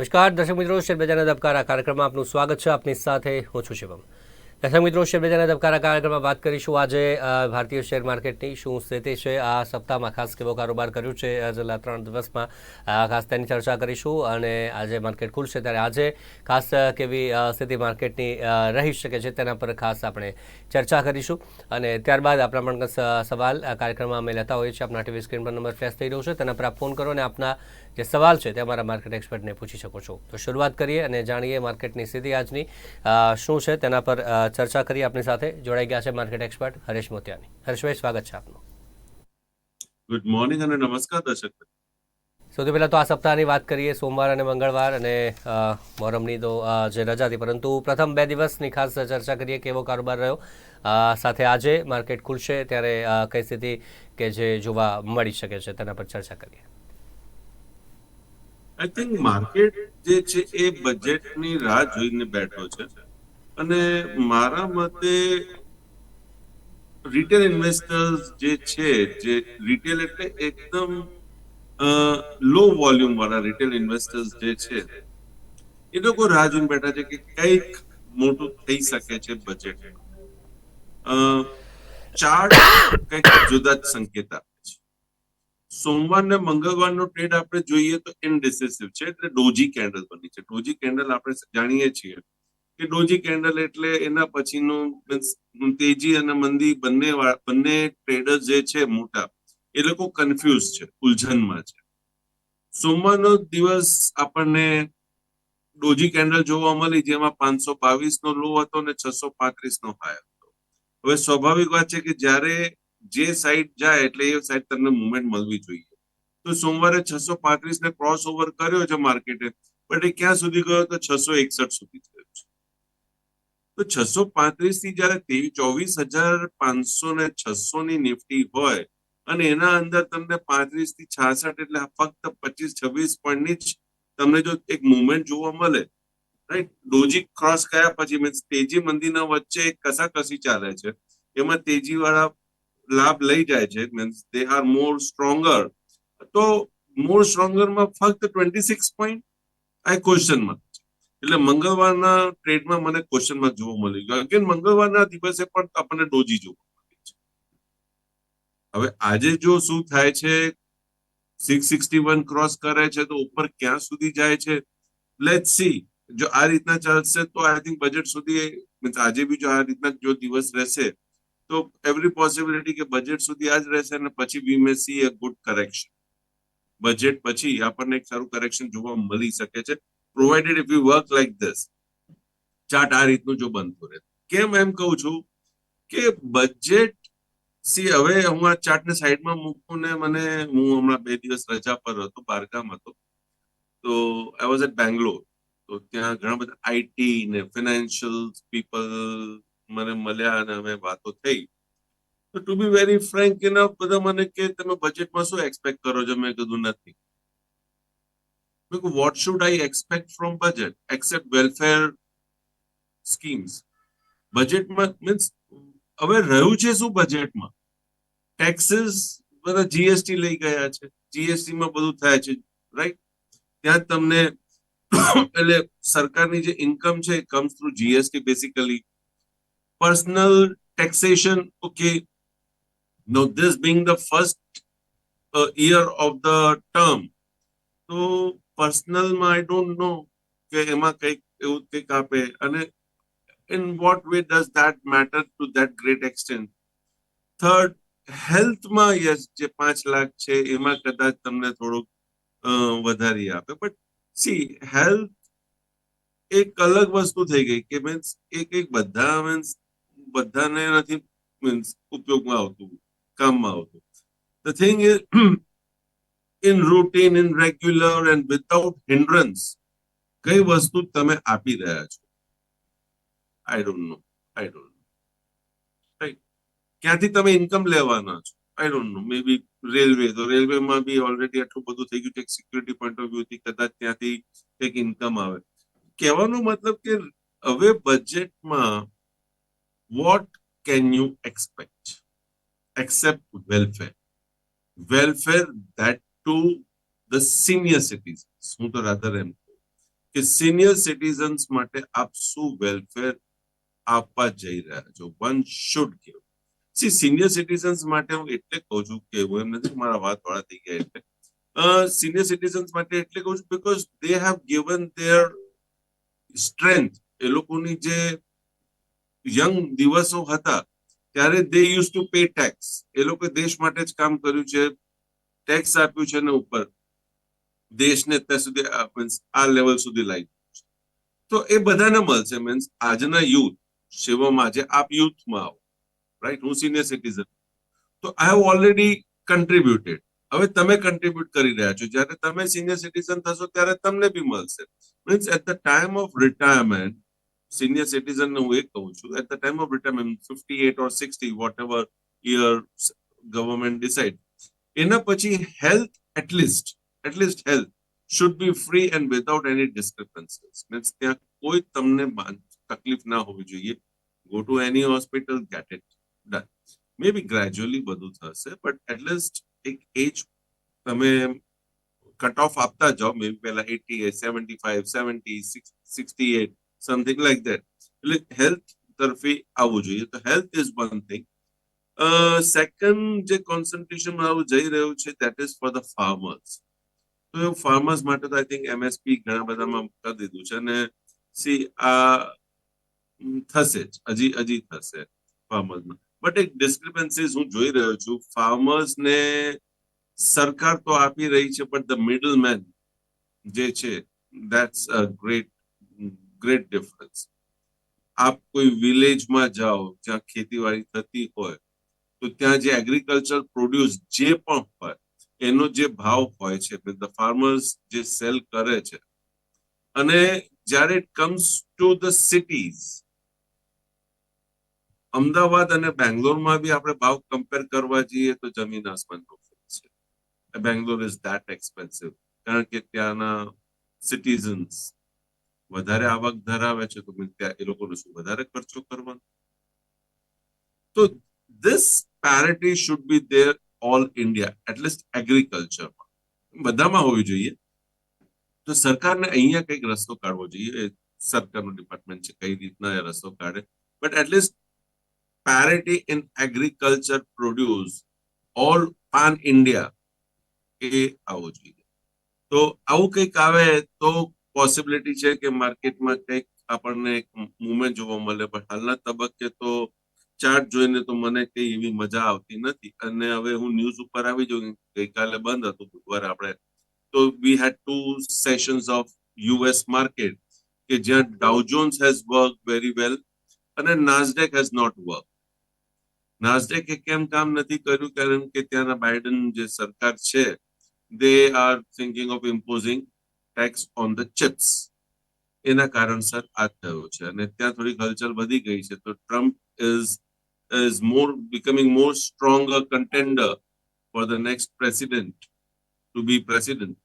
નમસ્કાર, દર્શક મિત્રો, શેર બજારના ધબકારા કાર્યક્રમમાં આપનું સ્વાગત છે. આપની સાથે હું છું શિવમ. દર્શક મિત્રો શેર બજારના ધબકારા કાર્યક્રમમાં વાત કરીશું આજે ભારતીય શેર માર્કેટની શું સ્થિતિ છે? આ સપ્તાહમાં ખાસ કેવો કારોબાર કર્યું છે? છેલ્લા ત્રણ દિવસમાં ખાસ તેની ચર્ચા કરીશું અને આજે માર્કેટ ખુલશે ત્યારે આજે ખાસ કેવી સ્થિતિ માર્કેટની રહી શકે છે તેના પર ખાસ આપણે ચર્ચા કરીશું. અને ત્યારબાદ આપણા પણ સવાલ આ કાર્યક્રમમાં અમે લેતા હોઈએ છીએ. આપણા ટીવી સ્ક્રીન પર નંબર ફ્લેશ થઈ રહ્યો છે. તેના પર આપ ફોન કરો અને આપના જે સવાલ છે તે અમારા માર્કેટ એક્સપર્ટને પૂછી શકો છો. તો શરૂઆત કરીએ અને જાણીએ માર્કેટની સ્થિતિ આજની શું છે તેના પર ચર્ચા કરી આપની સાથે જોડાઈ ગયા છે માર્કેટ એક્સપર્ટ હરેશ મોતિયાની. હરેશભાઈ સ્વાગત છે આપનું. ગુડ મોર્નિંગ અને નમસ્કાર દર્શક સૌથી પહેલાં તો આ સપ્તાહની વાત કરીએ સોમવાર અને મંગળવાર અને મોહરમની તો જે રજા હતી પરંતુ પ્રથમ બે દિવસની ખાસ ચર્ચા કરીએ કેવો કારોબાર રહ્યો. સાથે આજે માર્કેટ ખુલશે ત્યારે કઈ સ્થિતિ કે જે જોવા મળી શકે છે તેના પર ચર્ચા કરીએ. આઈ થિંક માર્કેટ જે છે એ બજેટની રાહ જોઈને બેઠો છે. અને મારા મતે રિટેલ ઇન્વેસ્ટર્સ જે છે, જે રિટેલ એટલે એકદમ લો વોલ્યુમ વાળા રિટેલ ઇન્વેસ્ટર્સ જે છે, એ લોકો રાહ જોઈને બેઠા છે કે કંઈક મોટું થઈ શકે છે બજેટ ચાર્ટ કંઈક જુદા જ સંકેત આપે છે. સોમવાર ને મંગળવારનો ટ્રેડ આપણે જોઈએ તો ઇનડિસિસિવ છે, એટલે ડોજી કેન્ડલ બની છે. ડોજી કેન્ડલ આપણે જાણીએ છીએ કે ડોજી કેન્ડલ એટલે એના પછીનું તેજી અને મંદી બંને બંને ટ્રેડર્સ જે છે મોટા, એ લોકો કન્ફ્યુઝ છે, ઉલઝનમાં છે. સોમવારનો દિવસ આપણને ડોજી કેન્ડલ જોવા મળી, જેમાં પાંચસો બાવીસ નો લો હતો અને છસો પાંત્રીસ નો હાઈ હતો. હવે સ્વાભાવિક વાત છે કે જ્યારે જે સાઈડ જાય એટલે એ સાઈડ તમને મુવમેન્ટ મળવી જોઈએ. તો સોમવારે છસો પાંત્રીસ ને ક્રોસ ઓવર કર્યો છે માર્કેટે બટ એ ક્યાં સુધી ગયો તો છસો એકસઠ સુધી તો છસો પાંત્રીસથી જયારે ચોવીસ હજાર પાંચસો ને છસો ની નિફ્ટી હોય અને એના અંદર તમને પાંત્રીસથી છાસઠ એટલે ફક્ત પચીસ છવ્વીસ પોઈન્ટની જ તમને જો એક મુવમેન્ટ જોવા મળે રાઈટ ડોજી ક્રોસ કર્યા પછી મીન્સ તેજી મંદીના વચ્ચે એક કસાકસી ચાલે છે. એમાં તેજી વાળા લાભ લઈ જાય છે means they are more stronger તો મોર સ્ટ્રોંગરમાં ફક્ત ટ્વેન્ટી સિક્સ પોઈન્ટ આ ક્વેશ્ચન માર્ક છે એટલે મંગળવારના ટ્રેડમાં મને ક્વેશ્ચન જોવા મળી ગયો અગેન મંગળવારના દિવસે પણ આપણને ડોજી જોવા મળી છે. હવે આજે જો શું થાય છે? સિક્સ સિક્સટી વન ક્રોસ કરે છે તો ઉપર ક્યાં સુધી જાય છે? લેટ સી જો આ રીતના ચાલશે તો આઈ થિંક બજેટ સુધી, મીન્સ આજે બી જો આ રીતના જો દિવસ રહેશે, તો એવરી પોસિબિલિટી કે બજેટ સુધી આ જ રહેશે અને પછી we may see a good correction budget પછી આપણને એક સારું કરેક્શન જોવા મળી શકે છે. Provided if you work like this chart આ રીતનું જો બનતું રહે કેમ એમ કહું છું કે બજેટ સી હવે હું આ ચાર્ટને સાઈડમાં મૂકું ને મને, હું હમણાં બે દિવસ રજા પર હતો, બારગામ હતો. તો આઈ વોઝ એટ બેંગ્લોર તો ત્યાં ઘણા બધા આઈટી ને ફિનાન્શિયલ પીપલ મને મળ્યા અને અમે વાતો થઈ. તો ટુ બી વેરી ફ્રેન્ક એના બધા મને કે, તમે બજેટમાં શું એક્સપેક્ટ કરો છો? મેં કીધું, નથી. What should I expect from budget except welfare schemes બજેટમાં મીન્સ હવે રહ્યું છે શું બજેટમાં ટેક્સીસ બધા જીએસટી લઈ ગયા છે. જીએસટી માં બધું થાય છે રાઈટ ત્યાં તમને, એટલે સરકારની જે ઇન્કમ છે comes through GST basically personal taxation okay no this being the first year of the term તો પર્સનલમાં આઈ ડોન્ટ નો કે એમાં કંઈક એવું કંઈક આપે. અને in what way does that matter to that great extent third હેલ્થમાં yes, જે પાંચ લાખ છે, એમાં કદાચ તમને થોડુંક વધારી આપે. બટ સી હેલ્થ એક અલગ વસ્તુ થઈ ગઈ કે મીન્સ એક એક બધા મીન્સ બધાને નથી મીન્સ ઉપયોગમાં આવતું, કામમાં આવતું. The thing is in routine in regular and without hindrance કઈ વસ્તુ તમે આપી રહ્યા છો? I don't know I don't know right ક્યાંથી તમે ઇન્કમ લેવાના છો? I don't no May B railway તો રેલવેમાં બી ઓલરેડી આટલું બધું થઈ ગયું છે. સિક્યુરિટી પોઈન્ટ ઓફ વ્યૂ થી કદાચ ત્યાંથી એક ઇન્કમ આવે. કહેવાનો મતલબ કે હવે બજેટમાં what can you expect except welfare welfare that to the senior citizens હું તો રાધર એમ કહું. કે સિનિયર સિટીઝન્સ માટે આપ શું વેલફેર આપવા જઈ રહ્યા છો one should give see senior citizens માટે હું એટલે કહું છું કે એવું એમ નથી કે મારા વાત વાળા થઈ ગયા એટલે સિનિયર સિટીઝન્સ માટે એટલે કહું છું because they have given their strength એ લોકોની જે યંગ દિવસો હતા ત્યારે they used to pay tax એ લોકો દેશ માટે જ કામ કર્યું છે ટેક્સ આપ્યું છે ને ઉપર. દેશને ત્યાં સુધી મીન્સ આ લેવલ સુધી લાવી તો એ બધાને મળશે મીન્સ આજના યુથ શિવમ છે આપ યુથમાં આવો. રાઈટ હું સિનિયર સિટીઝન તો આઈ હેવ ઓલરેડી કન્ટ્રીબ્યુટેડ હવે તમે કન્ટ્રીબ્યુટ કરી રહ્યા છો. જ્યારે તમે સિનિયર સિટીઝન થશો, ત્યારે તમને બી મળશે. Means at the time of retirement senior citizen હું એ કહું છું at the time of retirement fifty eight or sixty whatever year government decide એના પછી health at least at least health should be free and without any discrepancies means ત્યાં કોઈ તમને બા- તકલીફ ના હોવી જોઈએ go to any hospital get it done may be gradually બધું થશે બટ એટલીસ્ટ એક એજ તમે કટ ઓફ આપતા જાઓ મે પહેલા eighty at seventy five seventy sixty eight something like that એટલે હેલ્થ તરફી આવવું જોઈએ તો health is one thing second જે કોન્સન્ટ્રેશન આવું જઈ રહ્યું છે that is for the farmers તો ફાર્મર્સ માટે તો આઈ થિંક એમએસપી ઘણા બધામાં કરી દીધું છે અને સી આ થશે જ, હજી હજી થશે ફાર્મર્સમાં બટ એક ડિસ્ક્રિપન્સીસ હું જોઈ રહ્યો છું. ફાર્મર્સ ને સરકાર તો આપી રહી છે બટ ધ મિડલ મેન જે છે that's a great great difference આપ કોઈ વિલેજમાં જાઓ, જ્યાં ખેતીવાડી થતી હોય તો ત્યાં જે એગ્રીકલ્ચર પ્રોડ્યુસ જે પણ હોય, એનો જે ભાવ હોય છે ધ ફાર્મર્સ જે સેલ કરે છે, અને જ્યારે it comes to the cities Ahmedabad અને બેંગ્લોરમાં બી આપણે ભાવ કમ્પેર કરવા જઈએ તો જમીન આસમાનનો ફરક છે. બેંગ્લોર ઇઝ ધેટ એક્સપેન્સિવ કારણ કે ત્યાંના સિટીઝન્સ વધારે આવક ધરાવે છે, તો ત્યાં એ લોકોને શું વધારે ખર્ચો કરવાનો. તો this parity should be there all India at least એગ્રીકલ્ચરમાં બધામાં હોવી જોઈએ. તો સરકારને અહીંયા કંઈક રસ્તો કાઢવો જોઈએ. સરકારનું ડિપાર્ટમેન્ટ છે, કઈ રીતના એ રસ્તો કાઢે. But at least parity in agriculture produce all pan India એ આવવું જોઈએ. તો આવું કંઈક આવે તો પોસિબિલિટી છે કે માર્કેટમાં કંઈક આપણને એક મુવમેન્ટ જોવા મળે. પણ હાલના તબક્કે તો ચાર્ટ જોઈને તો મને કઈ એવી મજા આવતી નથી. અને હવે હું ન્યૂઝ ઉપર આવી જાઉં ગઈકાલે બંધ હતું, બુધવારે આપણે. તો we had two sessions of US market કે જ્યાં Dow Jones has work very well અને નાઝડેક હેઝ નોટ વર્ક નાઝડેકે કેમ કામ નથી કર્યું? કારણ કે ત્યાંના બાઇડન જે સરકાર છે they are thinking of imposing tax on the chips એના કારણસર આ થયો છે. અને ત્યાં થોડી હલચલ વધી ગઈ છે. તો Trump is is more becoming more stronger contender for the next president to be president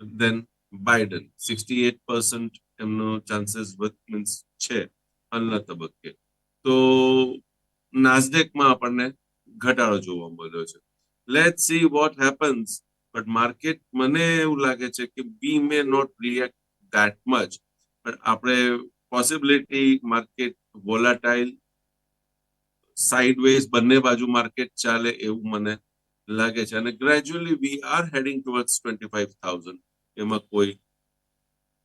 than Biden. 68% એમનો with means છે હાલના તબક્કે તો નાસ્ડેકમાં આપણને ઘટાડો જોવા મળ્યો છે let see what happens but market મને એવું લાગે છે કે be may not react that much but આપણે પોસિબિલિટી માર્કેટ વોલાટાઇલ સાઇડવેઝ બંને બાજુ માર્કેટ ચાલે એવું મને લાગે છે. અને gradually we are heading towards twenty five thousand એમાં કોઈ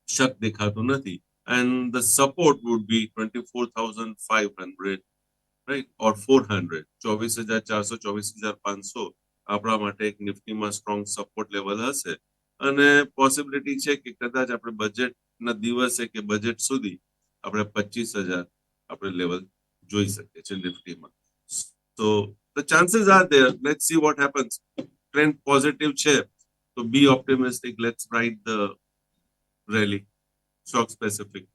શક દેખાતું નથી. And the support would be twenty four thousand five hundred right or four hundred ચોવીસ હજાર ચારસો, ચોવીસ હજાર પાંચસો આપણા માટે એક નિફ્ટીમાં સ્ટ્રોંગ સપોર્ટ લેવલ હશે. અને પોસિબિલિટી છે કે કદાચ આપણે બજેટના દિવસે કે બજેટ સુધી આપણે પચીસ હજાર આપણે લેવલ જોઈ શકીએ છીએ નિફ્ટીમાં તો the chances are there let's see what happens trend positive છે, તો be optimistic let's ride the rally stock specific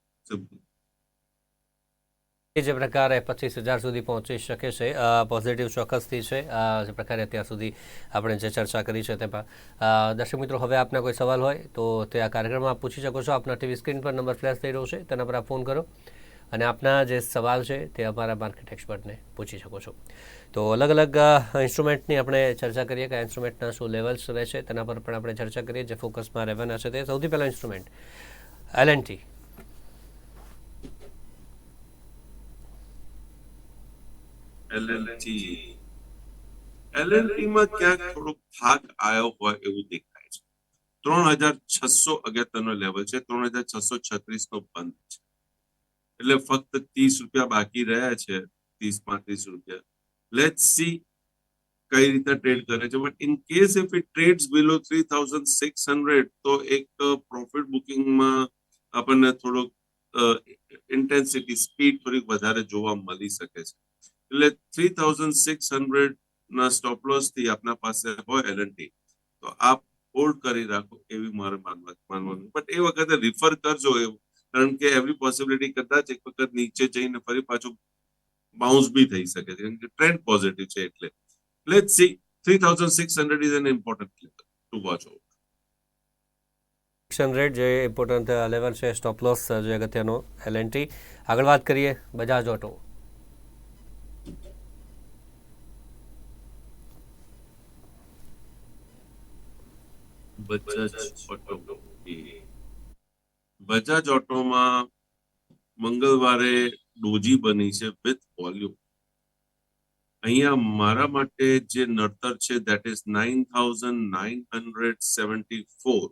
એ જે પ્રકારે પચીસ હજાર સુધી પહોંચી શકે છે પોઝિટિવ ચોક્કસથી છે. જે પ્રકારે અત્યાર સુધી આપણે જે ચર્ચા કરી છે તેમાં. દર્શક મિત્રો, હવે આપના કોઈ સવાલ હોય તો તે આ કાર્યક્રમમાં પૂછી શકો છો. આપના ટીવી સ્ક્રીન પર નંબર ફ્લેશ થઈ રહ્યો છે. તેના પર આપ ફોન કરો. અને આપના જે સવાલ છે તે અમારા માર્કેટ એક્સપર્ટને પૂછી શકો છો. તો અલગ અલગ ઇન્સ્ટ્રુમેન્ટની આપણે ચર્ચા કરીએ કે ઇન્સ્ટ્રુમેન્ટના શું લેવલ્સ રહેશે તેના પર પણ આપણે ચર્ચા કરીએ જે ફોકસમાં રહેવાના છે. તે સૌથી પહેલાં instrument L and T L and T L and T માં ક્યાંક થોડોક ભાગ આવ્યો હોય એવું દેખાય છે. ત્રણ હજાર છસો અગત્યનો લેવલ છે, ત્રણ હજાર છસો છત્રીસ નો બંધ છે. એટલે ફક્ત ત્રીસ રૂપિયા બાકી રહ્યા છે, ત્રીસ પાંત્રીસ રૂપિયા. લેટ સી કઈ રીતે ટ્રેડ કરે છે. But in case if it trades below three thousand six hundred તો એક પ્રોફિટ બુકિંગમાં આપણને થોડોક ઇન્ટેન્સિટી સ્પીડ થોડીક વધારે જોવા મળી શકે છે. એટલે થ્રી થાઉઝન્ડ સિક્સ હંડ્રેડ ના સ્ટોપ લોસથી આપના પાસે હોય એલએનટી તો આપ હોલ્ડ કરી રાખો એવી મારે માનવા, માનવાનું. બટ એ વખતે રિફર કરજો એવું. કારણ કે એવરી પોસિબિલિટી કદાચ એક વખત નીચે જઈને ફરી પાછું બાઉન્સ બી થઈ શકે છે. કારણ કે ટ્રેન્ડ પોઝિટિવ છે એટલે. Let see three thousand six hundred is an important to watch over action rate જે ઇમ્પોર્ટન્ટ લેવલ છે સ્ટોપ લોસ જે અગત્યનો એલએનટી આગળ વાત કરીએ બજાજ ઓટો બજાજ ઓટો બજાજ ઓટોમાં મંગળવારે ડોજી બની છે વિથ વોલ્યુમ. અહીંયા મારા માટે જે નડતર છે that is nine thousand nine hundred seventy four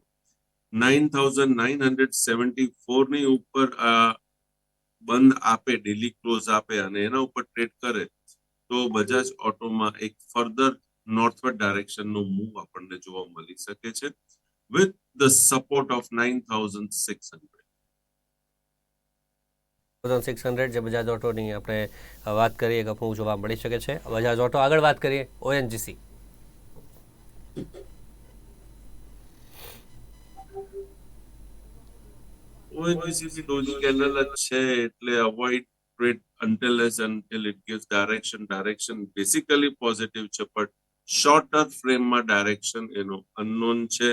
nine thousand nine hundred seventy ફોરની ઉપર આ બંધ આપે ડેલી ક્લોઝ આપે અને એના ઉપર ટ્રેડ કરે, તો બજાજ ઓટોમાં એક ફર્ધર નોર્થવર્ડ ડાયરેક્શન નો મૂવ આપણને જોવા મળી શકે છે. With the support of 9600 six hundred જે બજાજ ઓટોની આપણે વાત કરીએ કે મૂવ જોવા મળી શકે છે બજાજ ઓટો આગળ વાત કરીએ ઓએનજીસી ONGC બી ડોજી કેન્ડલ જ છે એટલે avoid trade until as until it gives direction direction basically positive છે but shorter frame માં direction એનો unknown છે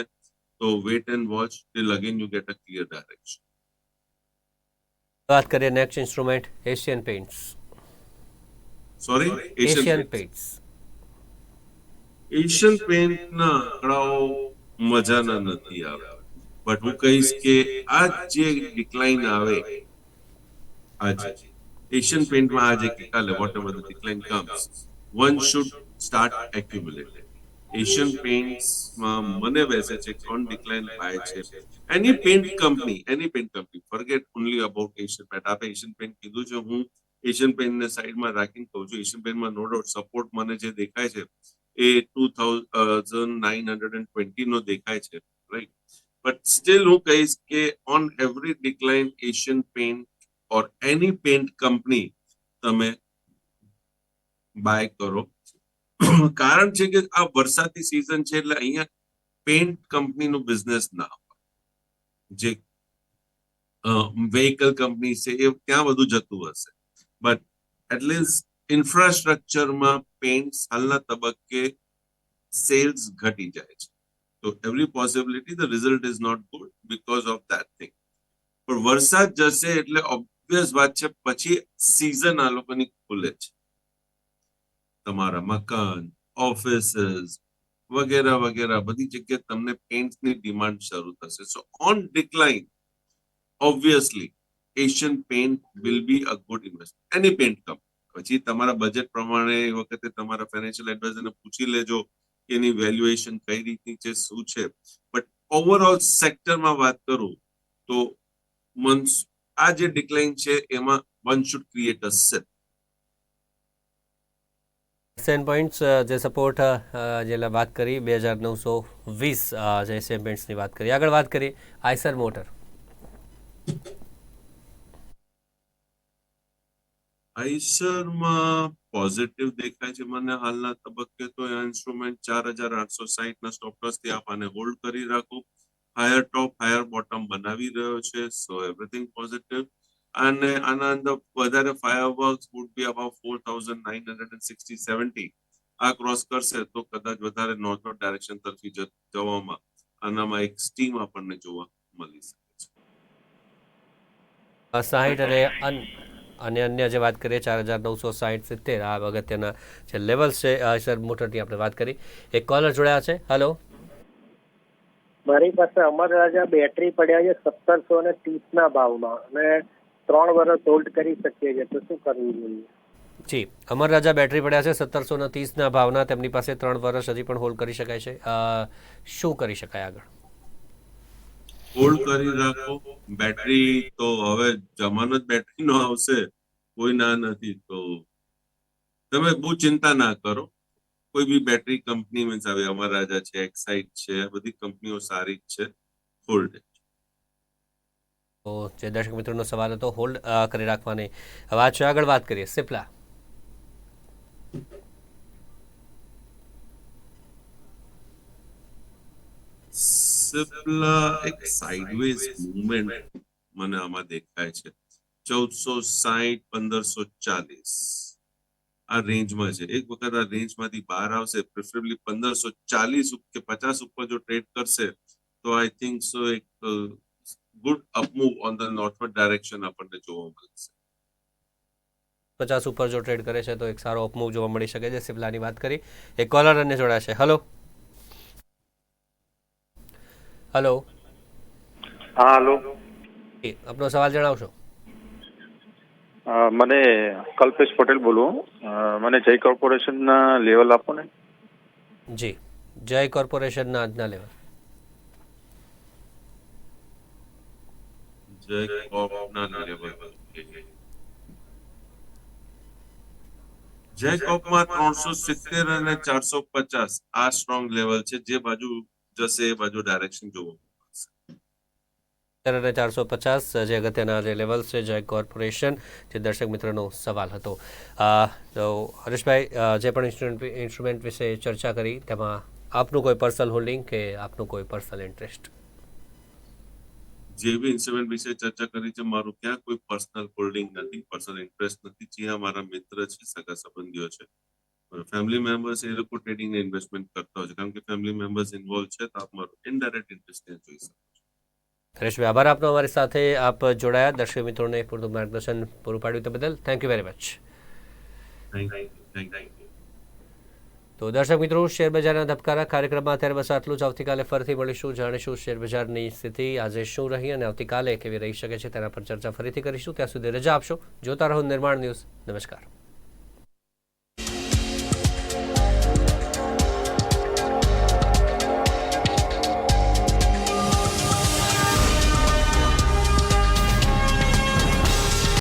તો wait and watch till again you get a clear direction. વાત કરીએ next instrument Asian paints sorry? Asian Paints. Paints Asian paint ના આંકડાઓ મજાના નથી આવ્યા બટ હું કહીશ કે આ જે ડિક્લાઇન આવે આજે એશિયન પેન્ટમાં આજે કે કાલે whatever the decline comes one should start accumulating Asian પેન્ટ્સમાં મને બેસે છે, કોણ ડિક્લાઇન થાય છે? Any paint company any paint company forget only about Asian paint આપે એશિયન પેન્ટ કીધું છે, હું એશિયન પેન્ટને સાઈડમાં રાખીને કહું છું એશિયન પેન્ટમાં નો ડાઉટ સપોર્ટ મને જે દેખાય છે, એ two thousand nine hundred and twenty નો દેખાય છે રાઈટ બટ સ્ટીલ હું કહીશ કે on every decline Asian paint or any paint company તમે બાય કરો. કારણ છે કે આ વરસાદી સિઝન છે એટલે અહીંયા પેન્ટ કંપનીનું બિઝનેસ ના જે વેહિકલ કંપની છે, એ ત્યાં બધું જતું હશે. બટ એટલીસ્ટ ઇન્ફ્રાસ્ટ્રક્ચરમાં પેન્ટ હાલના તબક્કે સેલ્સ ઘટી જાય છે. તો every possibility the result is not good because of that thing પણ વરસાદ જશે એટલે ઓબ્વિયસ વાત છે, પછી સિઝન આ લોકોની ખુલે છે. તમારા મકાન ઓફિસીસ વગેરે વગેરે. બધી જગ્યાએ તમને પેન્ટની ડિમાન્ડ શરૂ થશે. So on decline obviously Asian paint will be a good investment any paint company પછી તમારા બજેટ પ્રમાણે એ વખતે તમારા ફાઇનાન્શિયલ એડવાઇઝરને પૂછી લેજો કે એની વેલ્યુએશન કઈ રીતની છે, શું છે. બટ ઓવરઓલ સેક્ટરમાં વાત કરું તો આ જે ડિક્લાઇન છે, એમાં one should create a set Asian points જે સપોર્ટ જે વાત કરી બે હજાર નવસો વીસ જે સેન પોઈન્ટ્સની વાત કરી. આગળ વાત કરીએ આઈસર મોટર. આઈસરમાં પોઝિટિવ દેખાય છે. મને હાલના તબક્કે તો ઇન્સ્ટ્રુમેન્ટ ચાર હજાર આઠસો સાહીઠ ના સ્ટોપથી આપ આને હોલ્ડ કરી રાખો. હાયર ટોપ હાયર બોટમ બનાવી રહ્યો છે. સો એવરીથિંગ પોઝિટિવ અને આના અંદર વધારે firework would be about four thousand nine hundred and sixty seventy આ ક્રોસ કરશે તો કદાચ વધારે નોર્થ ડાયરેક્શન તરફી જવામાં આનામાં એક સ્ટીમ આપણને જોવા મળી શકે છે. સાહીઠ અને અને અન્ય જે વાત કરીએ ચાર હજાર નવસો સાહીઠ સિત્તેર આ અગત્યના જે લેવલ્સ છે સર મોટરની આપણે વાત કરી. એક કોલર જોડાયા છે. હલો મારી પાસે અમર રાજા બેટરી પડ્યા છે સત્તરસો ને ત્રીસ ના ભાવમાં અને ત્રણ વર્ષ હોલ્ડ કરી શકીએ છીએ તો શું કરવું જોઈએ? જી અમર રાજા બેટરી પડ્યા છે સત્તરસો ને ત્રીસના ભાવના તેમની પાસે ત્રણ વર્ષ હજી પણ હોલ્ડ કરી શકાય છે. શું કરી શકાય આગળ? હોલ્ડ કરી રાખો. બેટરી તો હવે જમાનો જ બેટરીનો આવશે કોઈ ના નથી તો તમે બહુ ચિંતા ના કરો. કોઈ બી બેટરી કંપની મીન્સ આવે અમર રાજા છે એક્સાઇટ છે બધી કંપનીઓ સારી જ છે હોલ્ડ તો જે દર્શક મિત્રોનો સવાલ હતો હોલ્ડ કરી રાખવાની. હવે છે આગળ વાત કરીએ, સિપ્લા. સિપ્લા એક સાઇડવેઝ મૂવમેન્ટ મને આમાં દેખાય છે. ચૌદસો સાહીઠ પંદરસો ચાલીસ. આ રેન્જમાં છે. એક વખત આ રેન્જમાંથી બહાર આવશે પ્રિફરેબલી પંદરસો ચાલીસ કે પચાસ ઉપર જો ટ્રેડ કરશે, તો આઈ થિંક સો એક good up move on the northward direction આપણને જોવા મળશે. પચાસ ઉપર જો ટ્રેડ કરે છે તો એક સારો અપમૂવ જોવા મળી શકે છે સિપ્લાની વાત કરી. એક કોલર અને જોડાશે. હલો હલો હા હલો આપનો સવાલ જણાવશો. મને કલ્પેશ પટેલ બોલું મને જય કોર્પોરેશનના લેવલ આપો ને. જી. જય કોર્પોરેશનના આજના લેવલ કોપમાં ત્રણસો સિત્તેર અને ચારસો પચાસ આ સ્ટ્રોંગ લેવલ છે, જે બાજુ જશે એ બાજુ ડાયરેક્શન જોવું. અને ચારસો પચાસ, જે અગત્યના જે લેવલ્સ છે જય કોર્પોરેશન જે દર્શક મિત્રનો સવાલ હતો. તો હરેશભાઈ જે પણ ઇન્સ્ટ્રુમેન્ટ વિશે ચર્ચા કરી, તેમાં આપનું કોઈ પર્સનલ હોલ્ડિંગ કે આપનું કોઈ પર્સનલ ઇન્ટરેસ્ટ જે બી ઇન્સ્ટ્રુમેન્ટ વિશે ચર્ચા કરી છે મારું ક્યાં કોઈ પર્સનલ હોલ્ડિંગ નથી પર્સનલ ઇન્ટરેસ્ટ નથી. જ્યાં મારા મિત્ર છે સગા સંબંધીઓ છે. ફેમિલી મેમ્બર્સ એ લોકો ટ્રેડિંગ ઇન્વેસ્ટમેન્ટ કરતા હોય છે. કારણ કે ફેમિલી મેમ્બર્સ ઇન્વોલ્વ છે તો આપ મારું ઇનડાયરેક્ટ ઇન્ટરેસ્ટ ત્યાં જોઈ શકો છો. હરેશભાઈ આભાર આપનો. અમારી સાથે આપ જોડાયા. દર્શક મિત્રોને પૂરતું માર્ગદર્શન પૂરું પાડ્યું તે બદલ thank you very much thank you thank you તો દર્શક મિત્રો, શેરબજારના ધબકારા કાર્યક્રમમાં અત્યારે બસ આટલું જ. આવતીકાલે ફરીથી મળીશું, જાણીશું શેરબજારની સ્થિતિ, આજે શું રહી અને આવતીકાલે કેવી રહી શકે છે તેના પર ચર્ચા ફરીથી કરીશું. ત્યાં સુધી રજા આપશો. જોતા રહો નિર્માણ ન્યૂઝ. નમસ્કાર.